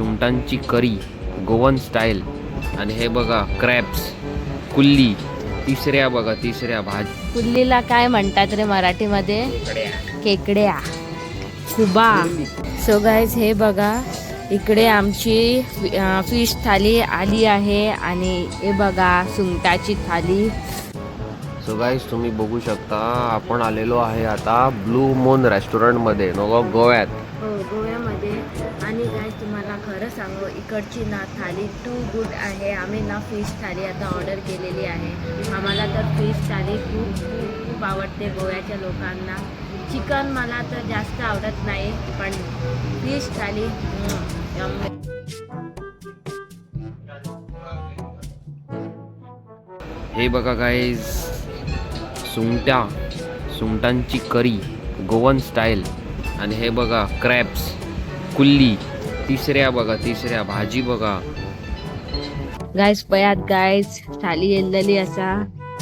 सुंगटांची करी Goan style. आणि हे बघा क्रॅप्स कुल्ली तिसऱ्या बघा तिसऱ्या भाजी. कुल्लीला काय म्हणतात रे मराठीमध्ये? केकड्या. खुबा. सो गाईज हे बघा इकडे आमची फिश थाली आली आहे आणि हे बघा सुंगटाची थाली. सो गाईज तुम्ही बघू शकता आपण आलेलो आहे आता ब्लू मून रेस्टॉरंटमध्ये नको गोव्यात. हो गोव्यामध्ये. आणि काय तुम्हाला खरं सांगू इकडची ना थाली टू गुड आहे. आम्ही ना फिश थाली आता ऑर्डर केलेली आहे. आम्हाला तर फिश थाली खूप खूप आवडते गोव्याच्या लोकांना. चिकन मला तर जास्त आवडत नाही पण फिश थाली हे बघा गाईज सुंगट्या सुंगटांची करी गोवन स्टाईल आणि हे बघा क्रॅप्स कुल्ली तिसऱ्या बघा तिसऱ्या भाजी बघा. गायज पयात गायज थाली येल्लेली असा.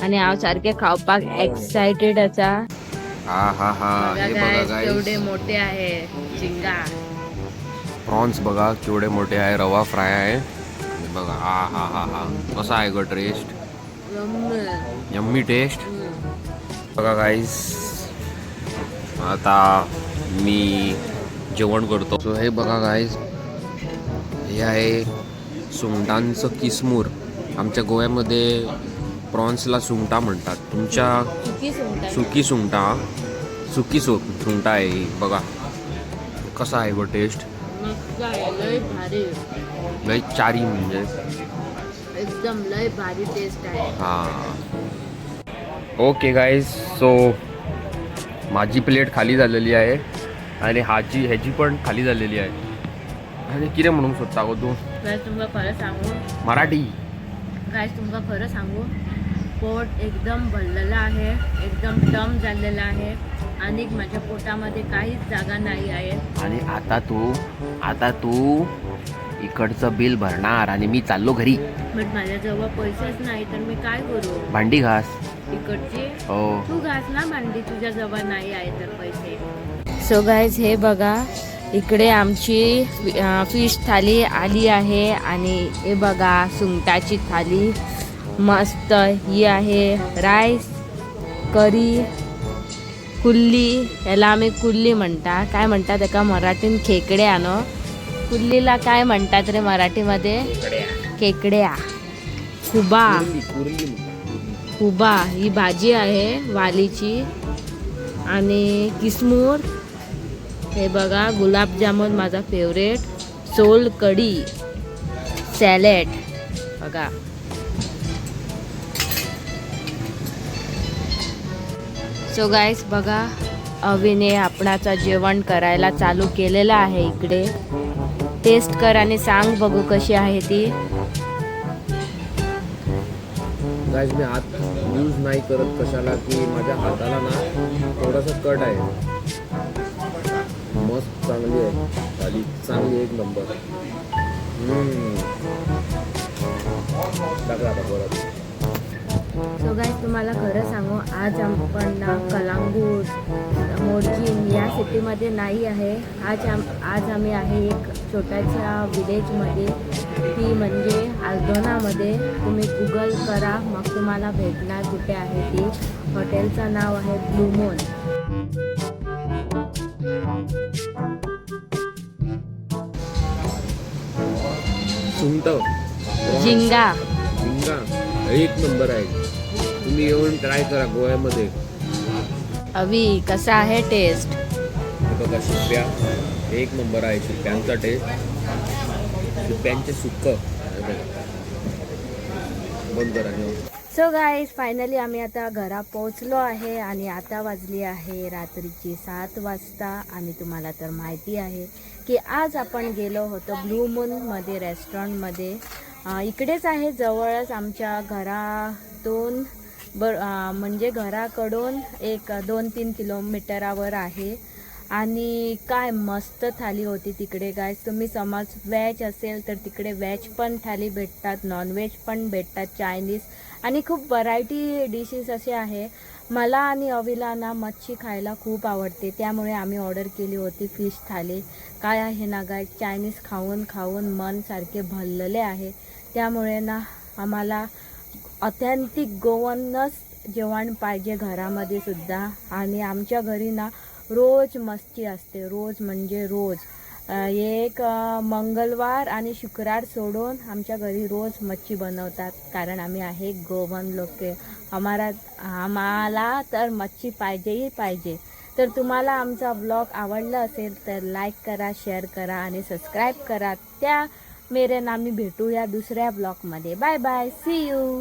आणि हांव सारखे खावपाक एक्सायटेड असा. हा हा हा. हे बघा केवढे गाईज मोठे आहे. झिंगा प्रॉन्स बघा केवढे मोठे आहे. रवा फ्राय आहे. आणि बघा हा हा हा हा. कसा आहे ग टेस्ट यम्मी टेस्ट बघा गाईज आता मी जेवण करतो. सो हे बघा गाईज हे आहे सुंगटांचं किसमूर. आमच्या गोव्यामध्ये प्रॉन्सला सुंगटा म्हणतात. तुमच्या सुकी सुंगटा सुकी सु सुंगटा आहे ही बघा. कसा आहे ग टेस्ट लय चारी म्हणजे. एकदम लय भारी टेस्ट आहे. हां. ओके गाईज सो माझी प्लेट खाली झालेली आहे. आणि हाची ह्याची पण खाली झालेली आहे. आणि किती म्हणून सोदता गो तू तुमका खरं सांगू? मराठी. काय तुमका खरं सांगू? पोट एकदम भरलेलं आहे एकदम टम झालेलं आहे आणि माझ्या पोटामध्ये काहीच जागा नाही आहे. आणि आता तू आता तू इकडचं बिल भरणार आणि मी चाललो घरी. बट माझ्याजवळ पैसेच नाही तर मी काय करू? भांडी घास. इकडची? हो. तू घास ना भांडी तुझ्या जवळ नाही आहे तर पैसे. सो गाईज हे बघा इकडे आमची फिश थाली आली आहे आणि हे बघा सुंगटाची थाली. मस्त ही आहे राईस करी कुल्ली. याला आम्ही कुल्ली म्हणता काय म्हणतात एका मराठीन खेकडे आणो कुल्लीला काय म्हणतात रे मराठीमध्ये? खेकड्या. खुबा हुबा. ही भाजी आहे वालीची. आणि किसमूर. हे बघा गुलाबजामुन माझा फेवरेट सोल कढी सॅलेड बघा. सो गाईस बघा अविने आपणाचं जेवण करायला चालू केलेलं आहे इकडे. टेस्ट कर आणि सांग बघू कशी आहे ती. गाईज मी हात यूज नाही करत कशाला की माझ्या हाताला ना थोडासा कट आहे. मस्त चांगली आहे. थाली चांगली एक नंबर टाकला आता परत. सो गाईज तुम्हाला खरं सांगू आज आपण ना कलांगूट मोडजीन या सिटीमध्ये नाही आहे. आज आम आज आम्ही आहे एक छोट्याशा विलेजमध्ये ती म्हणजे आल्दोनामध्ये तुम्ही गुगल करा मग तुम्हाला भेटणार कुठे आहे ती. हॉटेलचं नाव आहे ब्लूमोन सुंट झिंगा. झिंगा. एक नंबर आहे. तुम्ही येऊन ट्राय करा गोव्यामध्ये. अवी कसा आहे टेस्ट बघा शिप्या एक नंबर आहे शिप्यांचा टेस्ट शिप्यांचे सुक्क बंद करा. सो गाईज फायनली आम्ही आता घरा पोहोचलो आहे आणि आता वाजली आहे रात्रीची सात वाजता आणि तुम्हाला तर माहिती आहे की आज आपण गेलो होतो ब्लू मूनमध्ये रेस्टॉरंटमध्ये इकडेच आहे जवळच आमच्या घरातून बर म्हणजे घराकडून एक दोन तीन किलोमीटरावर आहे. आणि काय मस्त थाली होती तिकडे काय तुम्ही समज व्हेज असेल तर तिकडे व्हेज पण थाली भेटतात नॉनव्हेज पण भेटतात चायनीज आणि खूप व्हरायटी डिशेस असे आहे. मला आणि अविला ना मच्छी खायला खूप आवडते. त्यामुळे आम्ही ऑर्डर केली होती फिश थाली. काय आहे ना गाय चायनीज खाऊन खाऊन मन सारखे भरलेले आहे. त्यामुळे ना आम्हाला ऑथेंटिक गोवनच जेवण पाहिजे घरामध्ये सुद्धा. आणि आमच्या घरी ना रोज मस्ती असते रोज म्हणजे रोज. एक मंगळवार आणि शुक्रवार सोडून आमच्या घरी रोज मच्छी बनवतात. कारण आम्ही आहे गोवन लोक. आम्हाला आम्हाला तर मच्छी पाहिजेही पाहिजे. तर तुम्हाला आमचा ब्लॉग आवडला असेल तर लाईक करा शेअर करा आणि सबस्क्राईब करा. त्या मेरे नामी भेटूया दुसऱ्या ब्लॉगमध्ये. Bye bye. C you